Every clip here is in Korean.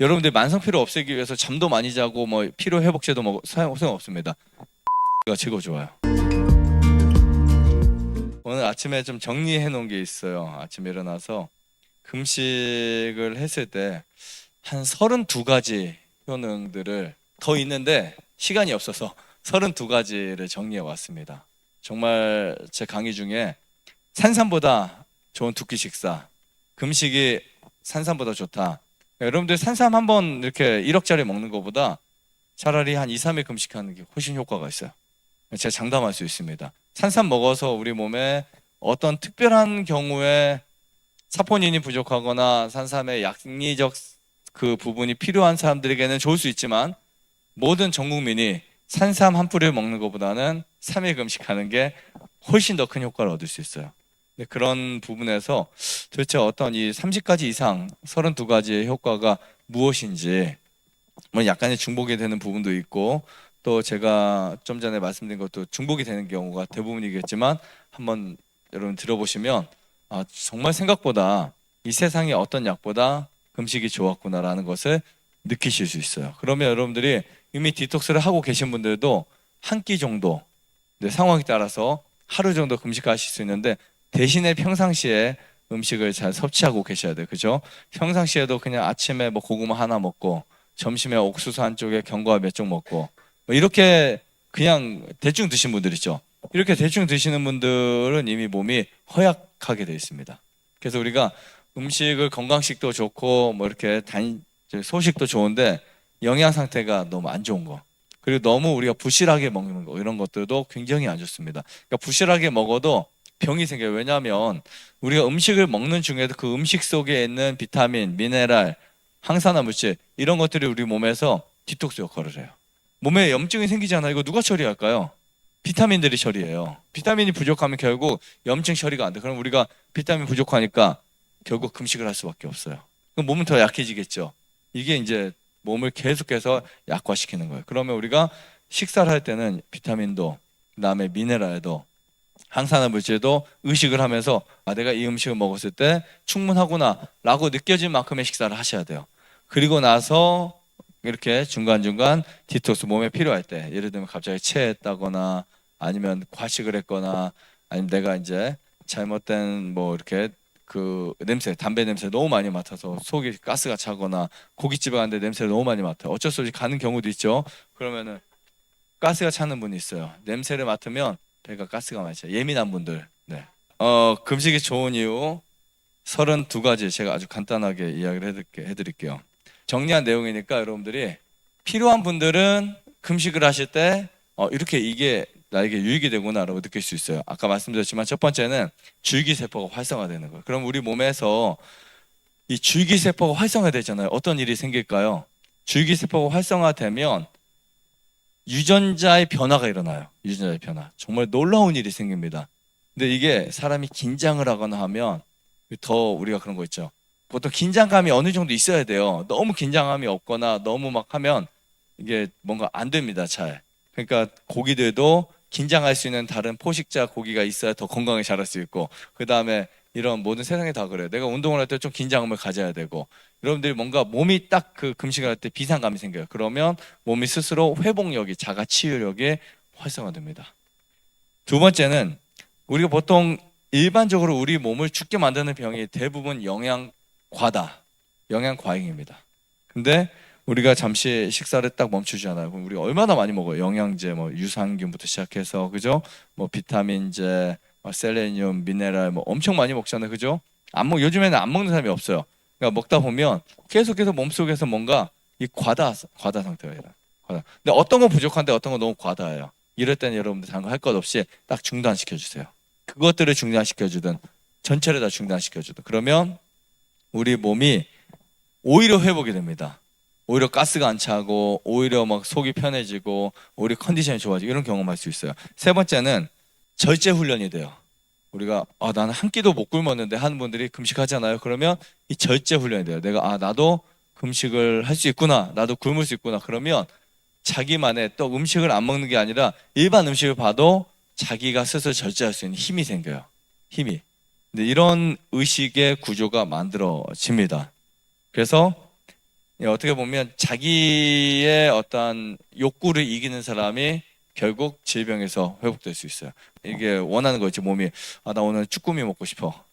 여러분들 만성 피로 없애기 위해서 잠도 많이 자고 뭐 피로 회복제도 먹어 사용 없습니다. 가 최고 좋아요. 오늘 아침에 좀 정리해 놓은 게 있어요. 아침에 일어나서 금식을 했을 때 한 32가지 효능들을 더 있는데 시간이 없어서 32가지를 정리해 왔습니다. 정말 제 강의 중에 산삼보다 좋은 두끼 식사, 금식이 산삼보다 좋다. 여러분들 산삼 한 번 이렇게 1억짜리 먹는 것보다 차라리 한 2, 3일 금식하는 게 훨씬 효과가 있어요. 제가 장담할 수 있습니다. 산삼 먹어서 우리 몸에 어떤 특별한 경우에 사포닌이 부족하거나 산삼의 약리적 그 부분이 필요한 사람들에게는 좋을 수 있지만 모든 전 국민이 산삼 한 뿌리를 먹는 것보다는 3일 금식하는 게 훨씬 더 큰 효과를 얻을 수 있어요. 네, 그런 부분에서 도대체 어떤 이 30가지 이상 32가지의 효과가 무엇인지 뭐 약간의 중복이 되는 부분도 있고 또 제가 좀 전에 말씀드린 것도 중복이 되는 경우가 대부분이겠지만 한번 여러분 들어보시면 아, 정말 생각보다 이 세상에 어떤 약보다 금식이 좋았구나라는 것을 느끼실 수 있어요. 그러면 여러분들이 이미 디톡스를 하고 계신 분들도 한 끼 정도 네, 상황에 따라서 하루 정도 금식하실 수 있는데 대신에 평상시에 음식을 잘 섭취하고 계셔야 돼요. 그죠? 평상시에도 그냥 아침에 뭐 고구마 하나 먹고 점심에 옥수수 한 쪽에 견과류 몇 쪽 먹고 뭐 이렇게 그냥 대충 드신 분들 있죠. 이렇게 대충 드시는 분들은 이미 몸이 허약하게 되어 있습니다. 그래서 우리가 음식을 건강식도 좋고 뭐 이렇게 단 소식도 좋은데 영양 상태가 너무 안 좋은 거 그리고 너무 우리가 부실하게 먹는 거 이런 것들도 굉장히 안 좋습니다. 그러니까 부실하게 먹어도 병이 생겨요. 왜냐하면 우리가 음식을 먹는 중에도 그 음식 속에 있는 비타민, 미네랄, 항산화 물질 이런 것들이 우리 몸에서 디톡스 역할을 해요. 몸에 염증이 생기잖아요. 이거 누가 처리할까요? 비타민들이 처리해요. 비타민이 부족하면 결국 염증 처리가 안 돼. 그럼 우리가 비타민 부족하니까 결국 금식을 할 수밖에 없어요. 그럼 몸은 더 약해지겠죠. 이게 이제 몸을 계속해서 약화시키는 거예요. 그러면 우리가 식사를 할 때는 비타민도 그다음에 미네랄도 항산화 물질도 의식을 하면서 아 내가 이 음식을 먹었을 때 충분하구나라고 느껴질 만큼의 식사를 하셔야 돼요. 그리고 나서 이렇게 중간중간 디톡스 몸에 필요할 때 예를 들면 갑자기 체했다거나 아니면 과식을 했거나 아니면 내가 이제 잘못된 뭐 이렇게 그 냄새 담배 냄새 너무 많이 맡아서 속이 가스가 차거나 고깃집에 갔는데 냄새를 너무 많이 맡아요. 어쩔 수 없이 가는 경우도 있죠. 그러면은 가스가 차는 분이 있어요. 냄새를 맡으면 배가 가스가 많이 차요 예민한 분들 네. 어 금식이 좋은 이유 32가지 제가 아주 간단하게 이야기를 해드릴게- 해드릴게 요 정리한 내용이니까 여러분들이 필요한 분들은 금식을 하실 때 어, 이렇게 이게 나에게 유익이 되구나라고 느낄 수 있어요. 아까 말씀드렸지만 첫 번째는 줄기세포가 활성화되는 거예요. 그럼 우리 몸에서 이 줄기세포가 활성화되잖아요. 어떤 일이 생길까요? 줄기세포가 활성화되면 유전자의 변화가 일어나요. 유전자의 변화. 정말 놀라운 일이 생깁니다. 근데 이게 사람이 긴장을 하거나 하면 더 우리가 그런 거 있죠. 보통 긴장감이 어느 정도 있어야 돼요. 너무 긴장감이 없거나 너무 막 하면 이게 뭔가 안 됩니다. 잘. 그러니까 고기들도 긴장할 수 있는 다른 포식자 고기가 있어야 더 건강하게 자랄 수 있고 그 다음에 이런 모든 세상에 다 그래요. 내가 운동을 할 때 좀 긴장감을 가져야 되고 여러분들이 뭔가 몸이 딱 그 금식을 할 때 비상감이 생겨요. 그러면 몸이 스스로 회복력이 자가 치유력이 활성화됩니다. 두 번째는 우리가 보통 일반적으로 우리 몸을 죽게 만드는 병이 대부분 영양 과다, 영양 과잉입니다. 근데 우리가 잠시 식사를 딱 멈추잖아요. 그럼 우리가 얼마나 많이 먹어요? 영양제, 뭐 유산균부터 시작해서 그죠? 뭐 비타민제, 뭐 셀레늄, 미네랄 뭐 엄청 많이 먹잖아요. 그죠? 안 먹, 요즘에는 안 먹는 사람이 없어요. 그러니까 먹다 보면 계속해서 몸속에서 뭔가 이 과다, 과다 상태가 일어나요. 과다. 근데 어떤 건 부족한데 어떤 건 너무 과다예요. 이럴 때는 여러분들 다른 거할것 없이 딱 중단시켜 주세요. 그것들을 중단시켜 주든 전체를 다 중단시켜 주든 그러면 우리 몸이 오히려 회복이 됩니다. 오히려 가스가 안 차고 오히려 막 속이 편해지고 오히려 컨디션이 좋아지고 이런 경험할 수 있어요. 세 번째는 절제 훈련이 돼요. 우리가 아 나는 한 끼도 못 굶었는데 하는 분들이 금식하잖아요. 그러면 이 절제 훈련이 돼요. 내가 아 나도 금식을 할 수 있구나. 나도 굶을 수 있구나. 그러면 자기만의 또 음식을 안 먹는 게 아니라 일반 음식을 봐도 자기가 스스로 절제할 수 있는 힘이 생겨요. 힘이. 근데 이런 의식의 구조가 만들어집니다. 그래서 예, 어떻게 보면 자기의 어떤 욕구를 이기는 사람이 결국 질병에서 회복될 수 있어요. 이게 원하는 거지 몸이 아 나 오늘 쭈꾸미 먹고 싶어.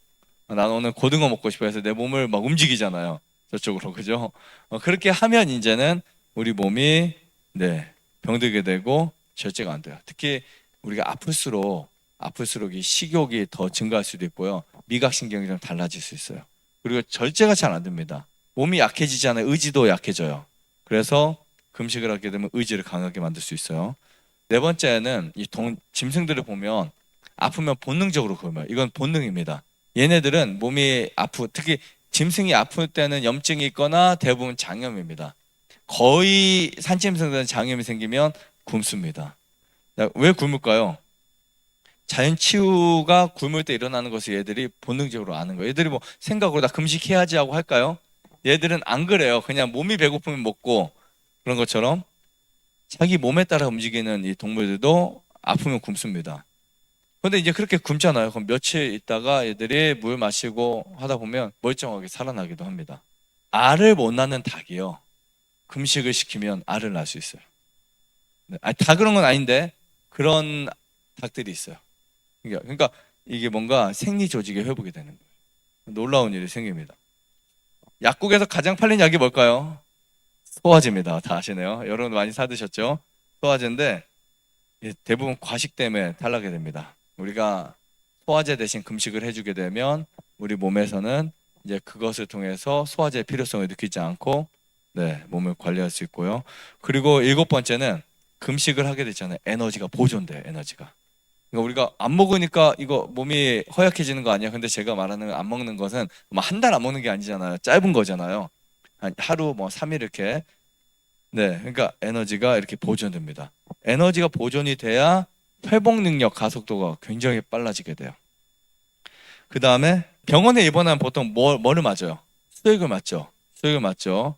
아, 나 오늘 고등어 먹고 싶어 해서 내 몸을 막 움직이잖아요. 저쪽으로 그죠? 어, 그렇게 하면 이제는 우리 몸이 네 병들게 되고 절제가 안 돼요. 특히 우리가 아플수록 아플수록 이 식욕이 더 증가할 수도 있고요. 미각신경이 좀 달라질 수 있어요. 그리고 절제가 잘 안 됩니다. 몸이 약해지잖아요. 의지도 약해져요. 그래서 금식을 하게 되면 의지를 강하게 만들 수 있어요. 네 번째는 이 동, 짐승들을 보면 아프면 본능적으로 굶어요. 이건 본능입니다. 얘네들은 몸이 아프, 특히 짐승이 아플 때는 염증이 있거나 대부분 장염입니다. 거의 산짐승들은 장염이 생기면 굶습니다. 자, 왜 굶을까요? 자연 치유가 굶을 때 일어나는 것을 얘들이 본능적으로 아는 거예요. 얘들이 뭐 생각으로 나 금식해야지 하고 할까요? 얘들은 안 그래요. 그냥 몸이 배고프면 먹고 그런 것처럼 자기 몸에 따라 움직이는 이 동물들도 아프면 굶습니다. 근데 이제 그렇게 굶잖아요. 그럼 며칠 있다가 얘들이 물 마시고 하다 보면 멀쩡하게 살아나기도 합니다. 알을 못 낳는 닭이요. 금식을 시키면 알을 낳을 수 있어요. 네, 아니, 다 그런 건 아닌데 그런 닭들이 있어요. 그러니까, 그러니까 이게 뭔가 생리 조직이 회복이 되는 거예요. 놀라운 일이 생깁니다. 약국에서 가장 팔린 약이 뭘까요? 소화제입니다. 다 아시네요. 여러분 많이 사드셨죠? 소화제인데 예, 대부분 과식 때문에 탈락이 됩니다. 우리가 소화제 대신 금식을 해주게 되면 우리 몸에서는 이제 그것을 통해서 소화제의 필요성을 느끼지 않고 네, 몸을 관리할 수 있고요. 그리고 일곱 번째는 금식을 하게 되잖아요. 에너지가 보존돼, 에너지가. 그러니까 우리가 안 먹으니까 이거 몸이 허약해지는 거 아니야? 근데 제가 말하는 안 먹는 것은 뭐한달 안 먹는 게 아니잖아요. 짧은 거잖아요. 한 하루 뭐 3일 이렇게. 네, 그러니까 에너지가 이렇게 보존됩니다. 에너지가 보존이 돼야 회복 능력 가속도가 굉장히 빨라지게 돼요. 그 다음에 병원에 입원하면 보통 뭐, 뭐를 맞아요? 수액을 맞죠. 수액을 맞죠.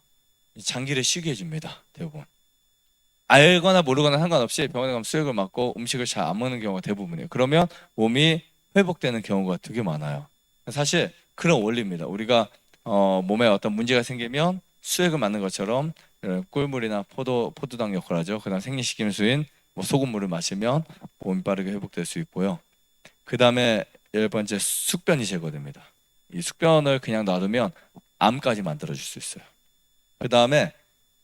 장기를 쉬게 해줍니다. 대부분. 알거나 모르거나 상관없이 병원에 가면 수액을 맞고 음식을 잘 안 먹는 경우가 대부분이에요. 그러면 몸이 회복되는 경우가 되게 많아요. 사실 그런 원리입니다. 우리가 어, 몸에 어떤 문제가 생기면 수액을 맞는 것처럼 꿀물이나 포도 포도당 역할을 하죠. 그다음 생리식염수인 뭐 소금물을 마시면 몸이 빠르게 회복될 수 있고요. 그 다음에 열 번째 숙변이 제거됩니다. 이 숙변을 그냥 놔두면 암까지 만들어줄 수 있어요. 그 다음에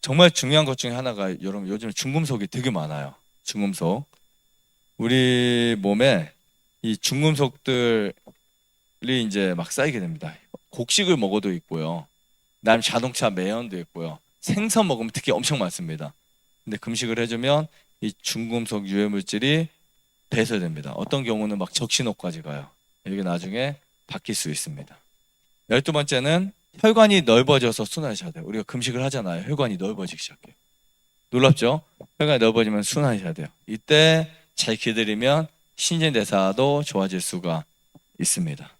정말 중요한 것 중에 하나가 여러분 요즘 중금속이 되게 많아요. 중금속. 우리 몸에 이 중금속들이 이제 막 쌓이게 됩니다. 곡식을 먹어도 있고요. 남 자동차 매연도 있고요. 생선 먹으면 특히 엄청 많습니다. 근데 금식을 해주면 이 중금속 유해 물질이 배설됩니다. 어떤 경우는 막 적신호까지 가요. 이게 나중에 바뀔 수 있습니다. 열두 번째는 혈관이 넓어져서 순환이 잘 돼요. 우리가 금식을 하잖아요. 혈관이 넓어지기 시작해요. 놀랍죠? 혈관이 넓어지면 순환이 잘 돼요. 이때 잘 기다리면 신진대사도 좋아질 수가 있습니다.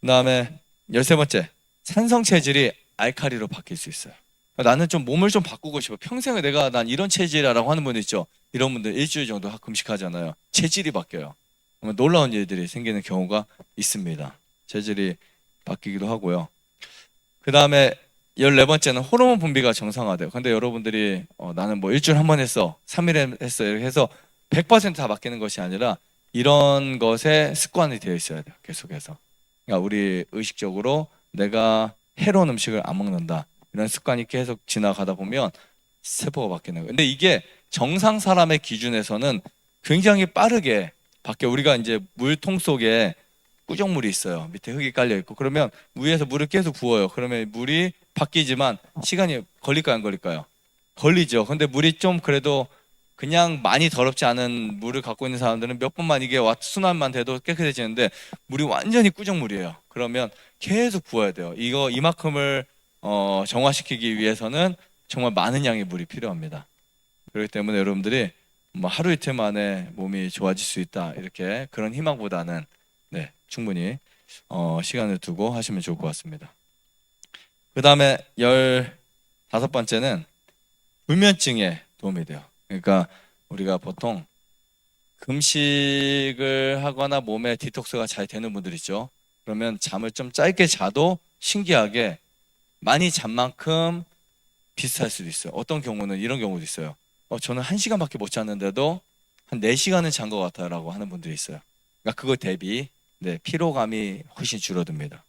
그 다음에 열세 번째, 산성 체질이 알칼리로 바뀔 수 있어요. 나는 좀 몸을 좀 바꾸고 싶어. 평생을 내가 난 이런 체질이라고 하는 분들 있죠. 이런 분들 일주일 정도 금식하잖아요. 체질이 바뀌어요. 놀라운 일들이 생기는 경우가 있습니다. 체질이 바뀌기도 하고요. 그 다음에 14번째는 호르몬 분비가 정상화돼요. 근데 여러분들이 어, 나는 뭐 일주일 한 번 했어. 3일 했어. 이렇게 해서 100%다 바뀌는 것이 아니라 이런 것에 습관이 되어 있어야 돼요. 계속해서. 그러니까 우리 의식적으로 내가 해로운 음식을 안 먹는다. 이런 습관이 계속 지나가다 보면 세포가 바뀌는 거예요. 근데 이게 정상 사람의 기준에서는 굉장히 빠르게 바뀌어. 우리가 이제 물통 속에 꾸정물이 있어요. 밑에 흙이 깔려 있고 그러면 위에서 물을 계속 부어요. 그러면 물이 바뀌지만 시간이 걸릴까요, 안 걸릴까요? 걸리죠. 근데 물이 좀 그래도 그냥 많이 더럽지 않은 물을 갖고 있는 사람들은 몇 번만 이게 와- 순환만 돼도 깨끗해지는데 물이 완전히 꾸정물이에요. 그러면 계속 부어야 돼요. 이거 이만큼을 어, 정화시키기 위해서는 정말 많은 양의 물이 필요합니다. 그렇기 때문에 여러분들이 뭐 하루 이틀 만에 몸이 좋아질 수 있다 이렇게 그런 희망보다는 네, 충분히 어, 시간을 두고 하시면 좋을 것 같습니다. 그 다음에 열 다섯 번째는 불면증에 도움이 돼요. 그러니까 우리가 보통 금식을 하거나 몸에 디톡스가 잘 되는 분들 있죠. 그러면 잠을 좀 짧게 자도 신기하게 많이 잔 만큼 비슷할 수도 있어요. 어떤 경우는 이런 경우도 있어요. 어, 저는 한 시간밖에 못 잤는데도 한네 시간은 잔 것 같아라고 하는 분들이 있어요. 그러니까 그거 대비 네, 피로감이 훨씬 줄어듭니다.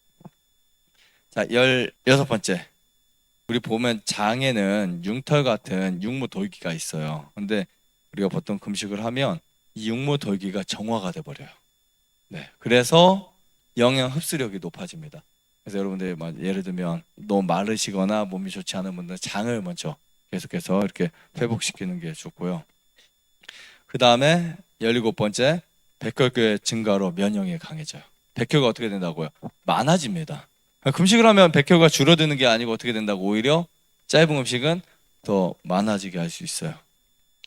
자, 열여섯 번째. 우리 보면 장에는 융털 같은 육모 돌기가 있어요. 근데 우리가 보통 금식을 하면 이 육모 돌기가 정화가 돼 버려요. 네. 그래서 영양 흡수력이 높아집니다. 그래서 여러분들이 막 예를 들면 너무 마르시거나 몸이 좋지 않은 분들은 장을 먼저 계속해서 이렇게 회복시키는 게 좋고요. 그 다음에 열일곱 번째 백혈구의 증가로 면역이 강해져요. 백혈가 어떻게 된다고요? 많아집니다. 금식을 하면 백혈가 줄어드는 게 아니고 어떻게 된다고 오히려 짧은 음식은 더 많아지게 할 수 있어요.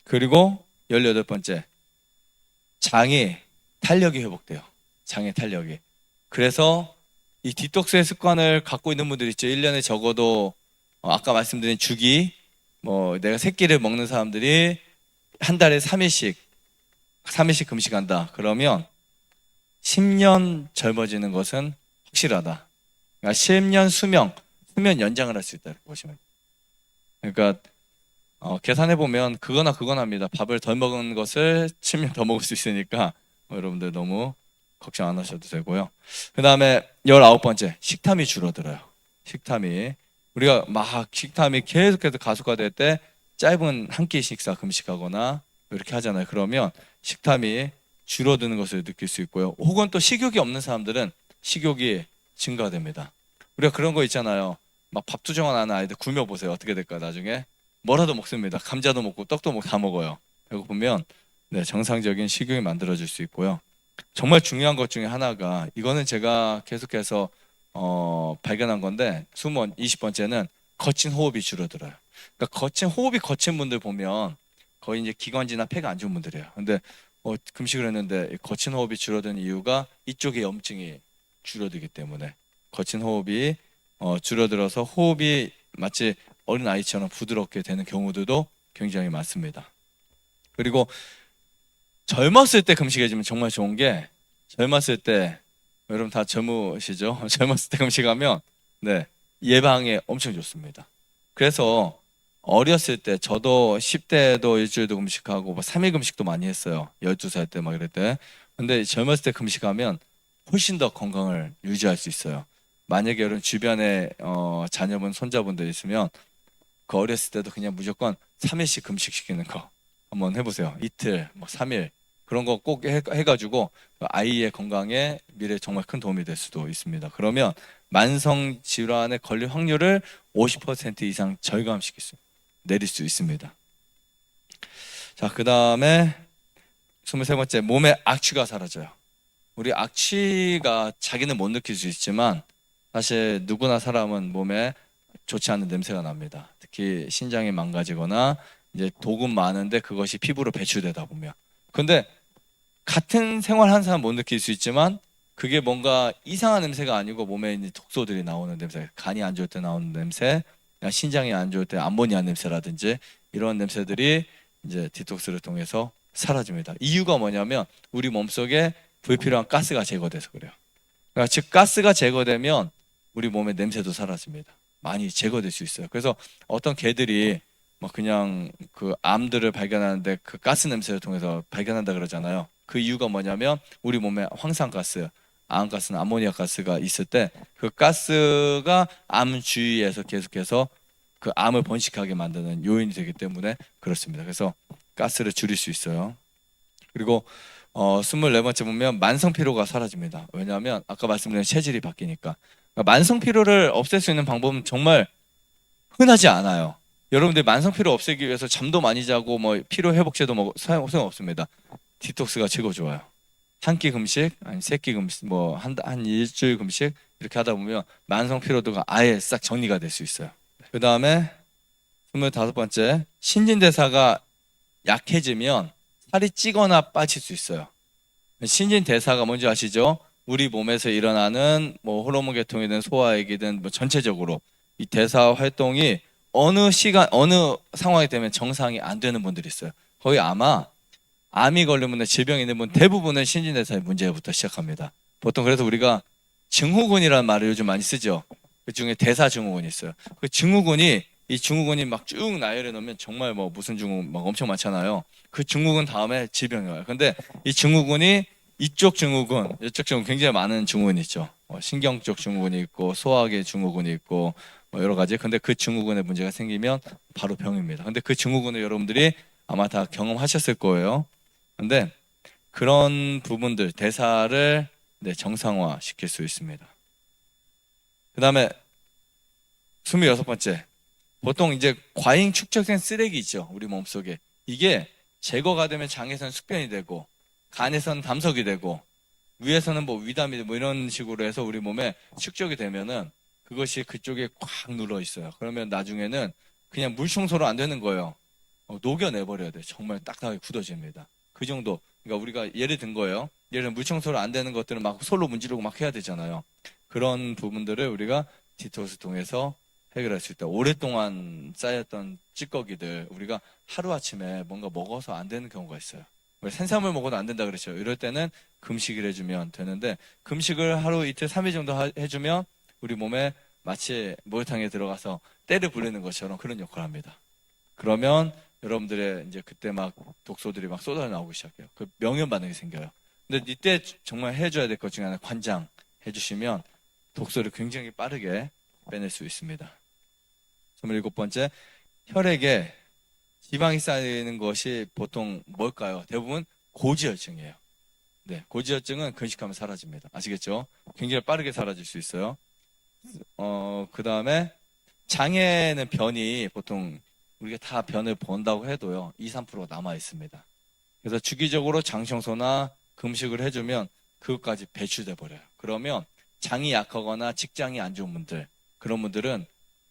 그리고 열여덟 번째 장이 탄력이 회복돼요. 장의 탄력이. 그래서 이 디톡스의 습관을 갖고 있는 분들 있죠. 1년에 적어도 어, 아까 말씀드린 주기 뭐 내가 세 끼를 먹는 사람들이 한 달에 3일씩 3일씩 금식한다. 그러면 10년 젊어지는 것은 확실하다. 그러니까 10년 수명, 수면 연장을 할 수 있다. 이렇게 보시면. 돼요. 그러니까 어, 계산해 보면 그거나 그거나입니다. 밥을 덜 먹은 것을 10년 더 먹을 수 있으니까 어, 여러분들 너무 걱정 안 하셔도 되고요. 그 다음에 열아홉 번째 식탐이 줄어들어요. 식탐이 우리가 막 식탐이 계속해서 가속화될 때 짧은 한 끼 식사 금식하거나 이렇게 하잖아요. 그러면 식탐이 줄어드는 것을 느낄 수 있고요. 혹은 또 식욕이 없는 사람들은 식욕이 증가됩니다. 우리가 그런 거 있잖아요. 막 밥투정 하는 아이들 굶어 보세요. 어떻게 될까 나중에 뭐라도 먹습니다. 감자도 먹고 떡도 먹고 다 먹어요. 배고프면 네, 정상적인 식욕이 만들어질 수 있고요. 정말 중요한 것 중에 하나가 이거는 제가 계속해서 어, 발견한 건데 20, 20번째는 거친 호흡이 줄어들어요. 그러니까 거친 호흡이 거친 분들 보면 거의 이제 기관지나 폐가 안 좋은 분들이에요. 근데 어, 금식을 했는데 이 거친 호흡이 줄어든 이유가 이쪽에 염증이 줄어들기 때문에 거친 호흡이 어, 줄어들어서 호흡이 마치 어린 아이처럼 부드럽게 되는 경우들도 굉장히 많습니다. 그리고 젊었을 때 금식해주면 정말 좋은 게 젊었을 때 여러분 다 젊으시죠? 젊었을 때 금식하면 네 예방에 엄청 좋습니다. 그래서 어렸을 때 저도 10대도 일주일도 금식하고 뭐 3일 금식도 많이 했어요. 12살 때 막 이럴 때. 근데 젊었을 때 금식하면 훨씬 더 건강을 유지할 수 있어요. 만약에 여러분 주변에 어, 자녀분, 손자분들 있으면 그 어렸을 때도 그냥 무조건 3일씩 금식시키는 거 한번 해보세요. 이틀, 뭐 3일 그런 거 꼭 해가지고 아이의 건강에 미래에 정말 큰 도움이 될 수도 있습니다. 그러면 만성 질환에 걸릴 확률을 50% 이상 절감시킬 수 내릴 수 있습니다. 자, 그 다음에 23번째 몸의 악취가 사라져요. 우리 악취가 자기는 못 느낄 수 있지만 사실 누구나 사람은 몸에 좋지 않은 냄새가 납니다. 특히 신장이 망가지거나 이제 독은 많은데 그것이 피부로 배출되다 보면. 근데 같은 생활 한 사람 못 느낄 수 있지만 그게 뭔가 이상한 냄새가 아니고 몸에 있는 독소들이 나오는 냄새, 간이 안 좋을 때 나오는 냄새, 신장이 안 좋을 때 암모니아 냄새라든지 이런 냄새들이 이제 디톡스를 통해서 사라집니다. 이유가 뭐냐면 우리 몸속에 불필요한 가스가 제거돼서 그래요. 그러니까 즉 가스가 제거되면 우리 몸의 냄새도 사라집니다. 많이 제거될 수 있어요. 그래서 어떤 개들이 뭐 그냥 그 암들을 발견하는데 그 가스 냄새를 통해서 발견한다 그러잖아요. 그 이유가 뭐냐면 우리 몸에 황산가스, 암가스는 아모니아 가스가 있을 때 그 가스가 암 주위에서 계속해서 그 암을 번식하게 만드는 요인이 되기 때문에 그렇습니다. 그래서 가스를 줄일 수 있어요. 그리고 어, 24번째 보면 만성 피로가 사라집니다. 왜냐하면 아까 말씀드린 체질이 바뀌니까. 그러니까 만성 피로를 없앨 수 있는 방법은 정말 흔하지 않아요. 여러분들 만성 피로 없애기 위해서 잠도 많이 자고 뭐 피로 회복제도 뭐 사용 없습니다. 디톡스가 최고 좋아요. 한 끼 금식, 아니 세 끼 금식, 뭐한한 일주일 금식 이렇게 하다 보면 만성 피로도가 아예 싹 정리가 될 수 있어요. 그 다음에 스물다섯 번째 신진대사가 약해지면 살이 찌거나 빠질 수 있어요. 신진 대사가 뭔지 아시죠? 우리 몸에서 일어나는 뭐 호르몬 계통이든 소화액이든 뭐 전체적으로 이 대사 활동이 어느 시간 어느 상황이 되면 정상이 안 되는 분들이 있어요. 거의 아마 암이 걸리면 질병이 있는 분 대부분은 신진대사의 문제부터 시작합니다. 보통 그래서 우리가 증후군이라는 말을 요즘 많이 쓰죠. 그 중에 대사 증후군이 있어요. 그 증후군이 이 증후군이 막 쭉 나열해 놓으면 정말 뭐 무슨 증후군 막 엄청 많잖아요. 그 증후군 다음에 질병이 와요. 근데 이 증후군이 이쪽 증후군, 이쪽 증후군 굉장히 많은 증후군이 있죠. 뭐 신경 쪽 증후군이 있고 소화기 증후군이 있고 뭐 여러 가지. 근데 그 증후군에 문제가 생기면 바로 병입니다. 근데 그 증후군을 여러분들이 아마 다 경험하셨을 거예요. 근데 그런 부분들 대사를 네, 정상화 시킬 수 있습니다. 그 다음에 26번째. 보통 이제 과잉 축적된 쓰레기 있죠. 우리 몸속에. 이게 제거가 되면 장에서는 숙변이 되고 간에서는 담석이 되고 위에서는 뭐 위담이 뭐 이런 식으로 해서 우리 몸에 축적이 되면은 그것이 그쪽에 꽉 눌러 있어요. 그러면 나중에는 그냥 물 청소로 안 되는 거예요. 어, 녹여내 버려야 돼. 정말 딱딱하게 굳어집니다. 그 정도. 그러니까 우리가 예를 든 거예요. 예를 들면 물 청소로 안 되는 것들은 막 솔로 문지르고 막 해야 되잖아요. 그런 부분들을 우리가 디톡스 통해서 해결할 수 있다. 오랫동안 쌓였던 찌꺼기들 우리가 하루 아침에 뭔가 먹어서 안 되는 경우가 있어요. 왜 생산물 먹어도 안 된다 그랬죠. 이럴 때는 금식을 해주면 되는데 금식을 하루 이틀 삼일 정도 하- 해주면 우리 몸에 마치 목욕탕에 들어가서 때를 불리는 것처럼 그런 역할을 합니다. 그러면 여러분들의 이제 그때 막 독소들이 막 쏟아 나오기 시작해요. 그 명현 반응이 생겨요. 근데 이때 정말 해줘야 될 것 중에 하나 관장 해주시면 독소를 굉장히 빠르게 빼낼 수 있습니다. 27번째, 혈액에 지방이 쌓이는 것이 보통 뭘까요? 대부분 고지혈증이에요. 네, 고지혈증은 근식하면 사라집니다. 아시겠죠? 굉장히 빠르게 사라질 수 있어요. 어, 그 다음에 장에는 변이 보통 우리가 다 변을 본다고 해도요, 2, 3%가 남아 있습니다. 그래서 주기적으로 장 청소나 금식을 해주면 그것까지 배출돼 버려요. 그러면 장이 약하거나 직장이 안 좋은 분들, 그런 분들은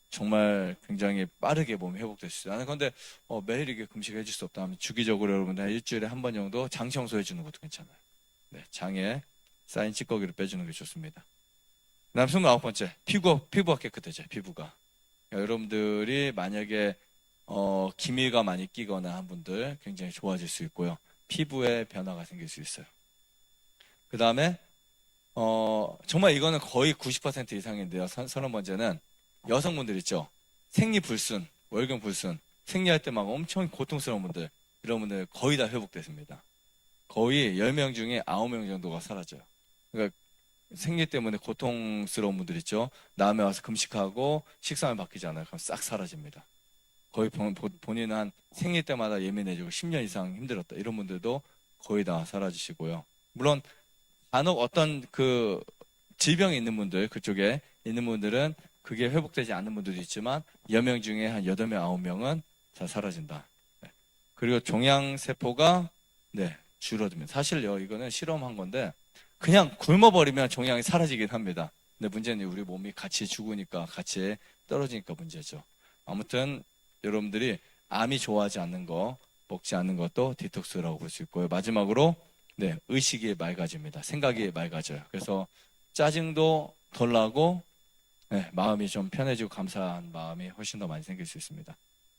정말 굉장히 빠르게 몸이 있어요. 나는 근데 어, 매일 이게 금식을 해줄 수 없다 하면 주기적으로 여러분들 한 일주일에 한 번 정도 장 청소해 주는 것도 괜찮아요. 네, 장에 쌓인 찌꺼기를 빼주는 게 좋습니다. 그다음 29번째, 피부, 피부가 깨끗해져요, 피부가. 그러니까 여러분들이 만약에 어, 기미가 많이 끼거나 한 분들 굉장히 좋아질 수 있고요. 피부에 변화가 생길 수 있어요. 그 다음에, 어, 정말 이거는 거의 90% 이상인데요. 선, 서른 번째는 여성분들 있죠. 생리 불순, 월경 불순, 생리할 때 막 엄청 고통스러운 분들, 이런 분들 거의 다 회복됐습니다. 거의 10명 중에 9명 정도가 사라져요. 그러니까 생리 때문에 고통스러운 분들 있죠. 다음에 와서 금식하고 식사를 바뀌잖아요. 그럼 싹 사라집니다. 거의 본- 본- 본인 한 생리 때마다 예민해지고 10년 이상 힘들었다. 이런 분들도 거의 다 사라지시고요. 물론 간혹 어떤 그 질병이 있는 분들, 그쪽에 있는 분들은 그게 회복되지 않는 분들도 있지만 여명 중에 한 8명, 9명은 다 사라진다. 네. 그리고 종양세포가 네, 줄어듭니다. 사실요, 이거는 실험한 건데 그냥 굶어버리면 종양이 사라지긴 합니다. 근데 문제는 우리 몸이 같이 죽으니까 같이 떨어지니까 문제죠. 아무튼 여러분들이 암이 좋아하지 않는 거, 먹지 않는 것도 디톡스라고 볼 수 있고요. 마지막으로 네, 의식이 맑아집니다. 생각이 맑아져요. 그래서 짜증도 덜 나고 네, 마음이 좀 편해지고 감사한 마음이 훨씬 더 많이 생길 수 있습니다.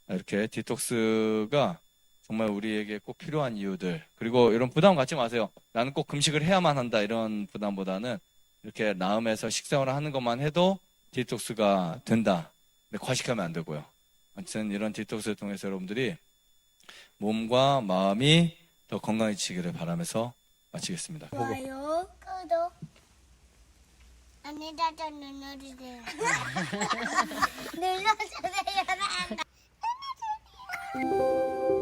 이렇게 디톡스가 정말 우리에게 꼭 필요한 이유들 그리고 이런 부담 갖지 마세요. 나는 꼭 금식을 해야만 한다 이런 부담보다는 이렇게 나음에서 식사를 하는 것만 해도 디톡스가 된다. 근데 과식하면 안 되고요. 아무튼 이런 디톡스를 통해서 여러분들이 몸과 마음이 더 건강해지기를 바라면서 마치겠습니다. 좋아요, 구독. 안에다가 눌러주세요. 눌러주세요. 눌러주세요.